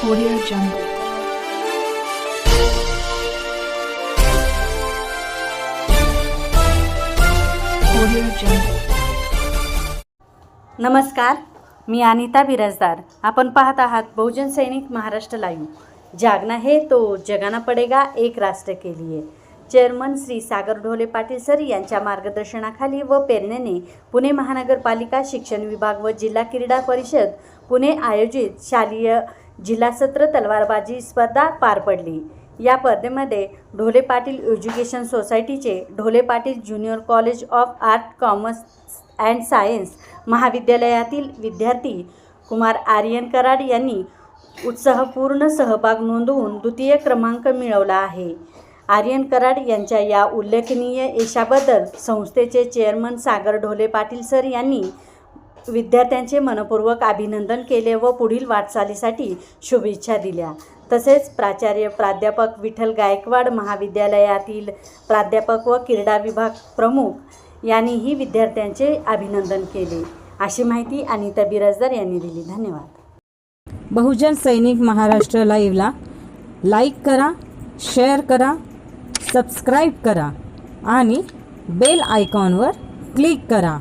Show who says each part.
Speaker 1: Audio Jungle. Audio Jungle.
Speaker 2: नमस्कार मी अनिता बिराजदार आपण पाहत आहात बहुजन सैनिक महाराष्ट्र लाईव्ह जागना हे तो जगाना पडेगा एक राष्ट्र के लिए चेअरमन श्री सागर ढोले पाटील सर यांच्या मार्गदर्शनाखाली व प्रेरणेने पुणे महानगरपालिका शिक्षण विभाग व जिल्हा क्रीडा परिषद पुणे आयोजित शालेय जिल्हा सत्र तलवारबाजी स्पर्धा पार पडली. या स्पर्धेमध्ये ढोले पाटील एज्युकेशन सोसायटीचे Dhole Patil junior college of art commerce and science महाविद्यालयातील विद्यार्थी कुमार आर्यन कराड यांनी उत्साहपूर्ण सहभाग नोंदवून द्वितीय क्रमांक मिळवला आहे. आर्यन कराड यांच्या या उल्लेखनीय यशाबद्दल संस्थेचे चेअरमन सागर ढोले पाटील सर यांनी विद्यार्थ्यांचे मनपूर्वक अभिनंदन केले व पुढील वाटचालीसाठी शुभेच्छा दिल्या. तसेच प्राचार्य प्राध्यापक विठ्ठल गायकवाड महाविद्यालयातील प्राध्यापक व क्रीडा विभाग प्रमुख यांनीही विद्यार्थ्यांचे अभिनंदन केले. अशी माहिती अनिता बिराजदार यांनी दिली. धन्यवाद.
Speaker 3: बहुजन सैनिक महाराष्ट्र लाईव्हला लाईक करा शेअर करा सबस्क्राईब करा आणि बेल आयकॉनवर क्लिक करा.